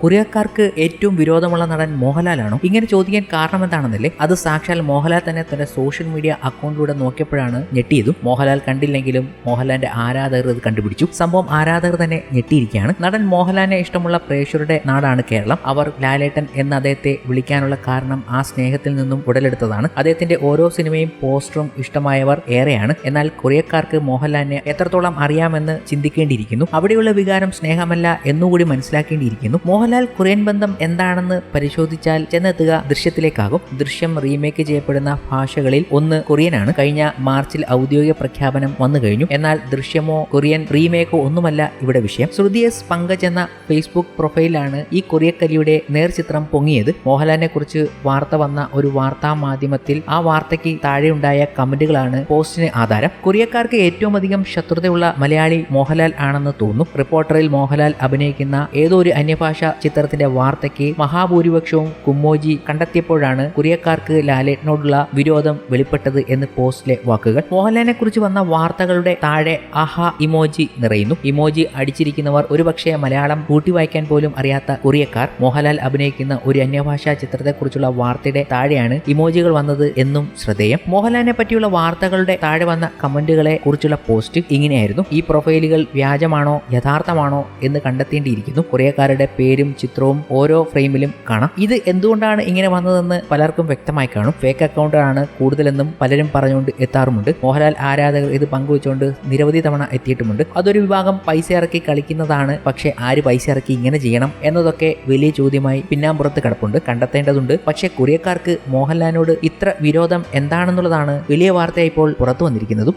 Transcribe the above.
കൊറിയക്കാർക്ക് ഏറ്റവും വിരോധമുള്ള നടൻ മോഹൻലാലാണോ? ഇങ്ങനെ ചോദിക്കാൻ കാരണം എന്താണെന്നല്ലേ അത് സാക്ഷാൽ മോഹൻലാൽ തന്നെ തന്റെ സോഷ്യൽ മീഡിയ അക്കൗണ്ടിലൂടെ നോക്കിയപ്പോഴാണ് ഞെട്ടിയതും. മോഹൻലാൽ കണ്ടില്ലെങ്കിലും മോഹൻലാലിന്റെ ആരാധകർ ഇത് കണ്ടുപിടിച്ചു. സംഭവം ആരാധകർ തന്നെ ഞെട്ടിയിരിക്കുകയാണ്. നടൻ മോഹൻലാലിനെ ഇഷ്ടമുള്ള പ്രേക്ഷകരുടെ നാടാണ് കേരളം. അവർ ലാലേട്ടൻ എന്ന അദ്ദേഹത്തെ വിളിക്കാനുള്ള കാരണം ആ സ്നേഹത്തിൽ നിന്നും ഉടലെടുത്തതാണ്. അദ്ദേഹത്തിന്റെ ഓരോ സിനിമയും പോസ്റ്ററും ഇഷ്ടമായവർ ഏറെയാണ്. എന്നാൽ കൊറിയക്കാർക്ക് മോഹൻലാലിനെ എത്രത്തോളം അറിയാമെന്ന് ചിന്തിക്കേണ്ടിയിരിക്കുന്നു. അവിടെയുള്ള വികാരം സ്നേഹമല്ല എന്നുകൂടി മനസ്സിലാക്കേണ്ടിയിരിക്കുന്നു. മോഹൻലാൽ കുറിയൻ ബന്ധം എന്താണെന്ന് പരിശോധിച്ചാൽ ചെന്നെത്തുക ദൃശ്യത്തിലേക്കാകും. ദൃശ്യം റീമേക്ക് ചെയ്യപ്പെടുന്ന ഭാഷകളിൽ ഒന്ന് കൊറിയനാണ്. കഴിഞ്ഞ മാർച്ചിൽ ഔദ്യോഗിക പ്രഖ്യാപനം വന്നു കഴിഞ്ഞു. എന്നാൽ ദൃശ്യമോ കൊറിയൻ റീമേക്കോ ഒന്നുമല്ല ഇവിടെ വിഷയം. ശ്രുതി എസ് പങ്കജ് എന്ന ഫേസ്ബുക്ക് പ്രൊഫൈലാണ് ഈ കൊറിയക്കലിയുടെ നേർചിത്രം പൊങ്ങിയത്. മോഹൻലാലിനെ കുറിച്ച് വാർത്ത വന്ന ഒരു വാർത്താ മാധ്യമത്തിൽ ആ വാർത്തയ്ക്ക് താഴെയുണ്ടായ കമന്റുകളാണ് പോസ്റ്റിന് ആധാരം. കൊറിയക്കാർക്ക് ഏറ്റവും അധികം ശത്രുതയുള്ള മലയാളി മോഹൻലാൽ ആണെന്ന് തോന്നുന്നു. റിപ്പോർട്ടറിൽ മോഹൻലാൽ അഭിനയിക്കുന്ന ഏതോ ഒരു അന്യഭാഷ ചിത്രത്തിന്റെ വാർത്തയ്ക്ക് മഹാഭൂരിപക്ഷവും കുമ്മോജി കണ്ടെത്തിയപ്പോഴാണ് കൊറിയക്കാർക്ക് ലാലേട്ടനോടുള്ള വിരോധം വെളിപ്പെട്ടത് എന്ന് പോസ്റ്റിലെ വാക്കുകൾ. മോഹൻലാലിനെ കുറിച്ച് വന്ന വാർത്തകളുടെ താഴെ ആഹാ ഇമോജി നിറയുന്നു. ഇമോജി അടിച്ചിരിക്കുന്നവർ ഒരുപക്ഷെ മലയാളം കൂട്ടി വായിക്കാൻ പോലും അറിയാത്ത കൊറിയക്കാർ. മോഹൻലാൽ അഭിനയിക്കുന്ന ഒരു അന്യഭാഷാ ചിത്രത്തെക്കുറിച്ചുള്ള വാർത്തയുടെ താഴെയാണ് ഇമോജികൾ വന്നത് എന്നും ശ്രദ്ധേയം. മോഹൻലാലിനെ പറ്റിയുള്ള വാർത്തകളുടെ താഴെ വന്ന കമന്റുകളെ കുറിച്ചുള്ള പോസ്റ്റ് ഇങ്ങനെയായിരുന്നു. ഈ പ്രൊഫൈലുകൾ വ്യാജമാണോ യഥാർത്ഥമാണോ എന്ന് കണ്ടെത്തേണ്ടിയിരിക്കുന്നു. കൊറിയക്കാരുടെ പേരും ചിത്രവും ഓരോ ഫ്രെയിമിലും കാണാം. ഇത് എന്തുകൊണ്ടാണ് ഇങ്ങനെ വന്നതെന്ന് പലർക്കും വ്യക്തമായി കാണും. ഫേക്ക് അക്കൗണ്ടാണ് കൂടുതലെന്നും പലരും പറഞ്ഞുകൊണ്ട് എത്താറുമുണ്ട്. മോഹൻലാൽ ആരാധകർ ഇത് പങ്കുവെച്ചുകൊണ്ട് നിരവധി തവണ എത്തിയിട്ടുമുണ്ട്. അതൊരു വിഭാഗം പൈസ ഇറക്കി കളിക്കുന്നതാണ്. പക്ഷേ ആര് പൈസ ഇറക്കി ഇങ്ങനെ ചെയ്യണം എന്നതൊക്കെ വലിയ ചോദ്യമായി പിന്നാമ്പുറത്ത് കിടപ്പുണ്ട്. കണ്ടെത്തേണ്ടതുണ്ട്. പക്ഷേ കൊറിയക്കാർക്ക് മോഹൻലാലിനോട് ഇത്ര വിരോധം എന്താണെന്നുള്ളതാണ് വലിയ വാർത്തയായി ഇപ്പോൾ പുറത്തു വന്നിരിക്കുന്നതും.